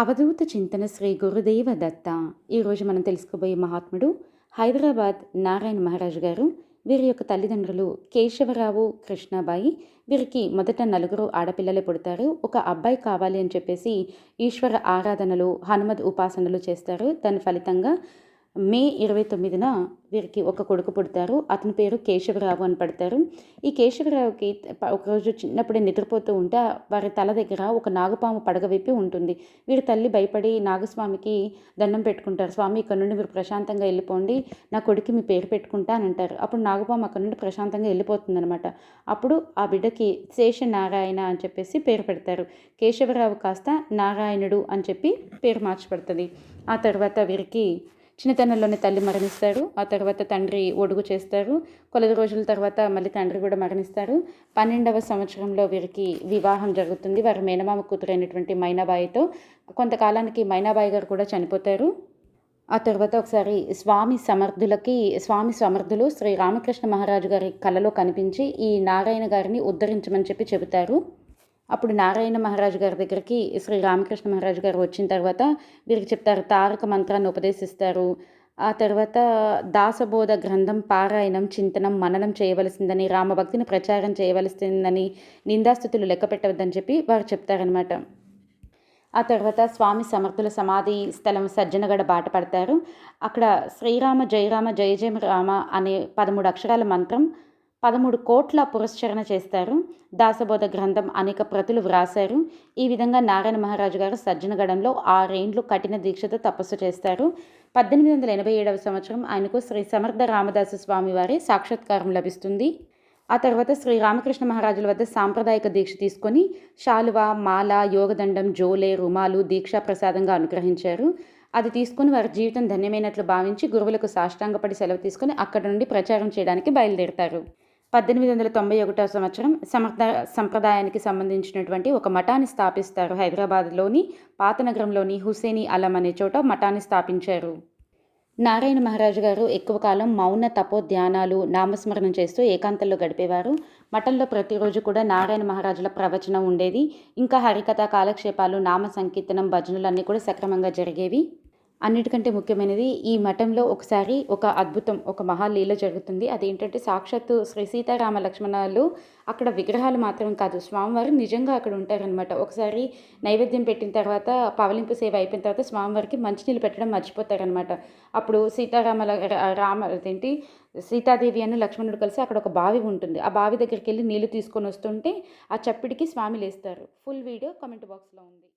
అవధూత చింతన శ్రీ గురుదేవ దత్త. ఈరోజు మనం తెలుసుకోబోయే మహాత్ముడు హైదరాబాద్ నారాయణ మహారాజు గారు. వీరి యొక్క తల్లిదండ్రులు కేశవరావు కృష్ణాబాయి. వీరికి మొదట నలుగురు ఆడపిల్లలే పుడతారు. ఒక అబ్బాయి కావాలి అని చెప్పేసి ఈశ్వర ఆరాధనలు హనుమద్ ఉపాసనలు చేస్తారు. దాని ఫలితంగా మే ఇరవై తొమ్మిదిన వీరికి ఒక కొడుకు పుడతారు. అతని పేరు కేశవరావు అని పడతారు. ఈ కేశవరావుకి ఒకరోజు చిన్నప్పుడే నిద్రపోతూ ఉంటే వారి తల దగ్గర ఒక నాగపాము పడగవిప్పి ఉంటుంది. వీరి తల్లి భయపడి నాగస్వామికి దండం పెట్టుకుంటారు. స్వామి ఇక్కడ నుండి మీరు ప్రశాంతంగా వెళ్ళిపోండి. నా కొడుకు మీ పేరు పెట్టుకుంటా అని అంటారు. అప్పుడు నాగపాము అక్కడ నుండి ప్రశాంతంగా వెళ్ళిపోతుందనమాట అప్పుడు ఆ బిడ్డకి శేష నారాయణ అని చెప్పేసి పేరు పెడతారు. కేశవరావు కాస్త నారాయణుడు అని చెప్పి పేరు మార్చబడుతుంది. ఆ తర్వాత వీరికి చిన్నతనంలోనే తల్లి మరణిస్తారు ఆ తర్వాత తండ్రి ఒడుగు చేస్తారు కొలది రోజుల తర్వాత మళ్ళీ తండ్రి కూడా మరణిస్తారు పన్నెండవ సంవత్సరంలో వీరికి వివాహం జరుగుతుంది. వారి మేనమామ కూతురైనటువంటి మైనాబాయితో. కొంతకాలానికి మైనాబాయి గారు కూడా చనిపోతారు. ఆ తర్వాత ఒకసారి స్వామి సమర్థులకి స్వామి సమర్థులు శ్రీ రామకృష్ణ మహారాజు గారి కళలో కనిపించి ఈ నారాయణ గారిని ఉద్ధరించమని చెప్పి చెబుతారు. అప్పుడు నారాయణ మహారాజు గారి దగ్గరికి శ్రీ రామకృష్ణ మహారాజు గారు వచ్చిన తర్వాత వీరికి చెప్తారు తారక మంత్రాన్ని ఉపదేశిస్తారు. ఆ తర్వాత దాసబోధ గ్రంథం పారాయణం చింతనం మననం చేయవలసిందని రామభక్తిని ప్రచారం చేయవలసిందని నిందాస్థుతులు లెక్క పెట్టవద్దని చెప్పి వారు చెప్తారనమాట ఆ తర్వాత స్వామి సమర్థుల సమాధి స్థలం సజ్జనగడ బాట పడతారు. అక్కడ శ్రీరామ జయరామ జయ జయ రామ అనే పదమూడు అక్షరాల మంత్రం పదమూడు కోట్ల పురస్చరణ చేస్తారు. దాసబోధ గ్రంథం అనేక ప్రతులు వ్రాసారు ఈ విధంగా నారాయణ మహారాజు గారు సజ్జనగడంలో ఆరేండ్లు కఠిన దీక్షతో తపస్సు చేస్తారు. పద్దెనిమిది వందల ఎనభై ఏడవ సంవత్సరం ఆయనకు శ్రీ సమర్థ రామదాసు స్వామి వారి సాక్షాత్కారం లభిస్తుంది. ఆ తర్వాత శ్రీ రామకృష్ణ మహారాజుల వద్ద సాంప్రదాయక దీక్ష తీసుకొని శాలువ మాల యోగదండం జోలే రుమాలు దీక్షా ప్రసాదంగా అనుగ్రహించారు. అది తీసుకుని వారి జీవితం ధన్యమైనట్లు భావించి గురువులకు సాష్టాంగపడి సెలవు తీసుకుని అక్కడ నుండి ప్రచారం చేయడానికి బయలుదేరతారు. పద్దెనిమిది వందల తొంభై ఒకటో సంవత్సరం సమర్థ సంప్రదాయానికి సంబంధించినటువంటి ఒక మఠాన్ని స్థాపిస్తారు. హైదరాబాద్లోని పాతనగరంలోని హుసేని అలం అనే చోట మఠాన్ని స్థాపించారు. నారాయణ మహారాజు గారు ఎక్కువ కాలం మౌన తపో ధ్యానాలు నామస్మరణం చేస్తూ ఏకాంతంలో గడిపేవారు. మఠంలో ప్రతిరోజు కూడా నారాయణ మహారాజుల ప్రవచనం ఉండేది. ఇంకా హరికథ కాలక్షేపాలు నామ సంకీర్తనం భజనలు అన్నీ కూడా సక్రమంగా జరిగేవి. అన్నిటికంటే ముఖ్యమైనది ఈ మఠంలో ఒకసారి ఒక అద్భుతం ఒక మహాలీల జరుగుతుంది. అదేంటంటే సాక్షాత్తు శ్రీ సీతారామ లక్ష్మణాలు అక్కడ విగ్రహాలు మాత్రం కాదు స్వామివారు నిజంగా అక్కడ ఉంటారనమాట ఒకసారి నైవేద్యం పెట్టిన తర్వాత పవలింపు సేవ అయిపోయిన తర్వాత స్వామివారికి మంచినీళ్ళు పెట్టడం మర్చిపోతారనమాట అప్పుడు సీతారామ రామ అదేంటి సీతాదేవి అని లక్ష్మణుడు కలిసి అక్కడ ఒక బావి ఉంటుంది. ఆ బావి దగ్గరికి వెళ్ళి నీళ్ళు తీసుకొని వస్తుంటే ఆ చప్పిడికి స్వామి లేస్తారు. ఫుల్ వీడియో కామెంట్ బాక్స్లో ఉంది.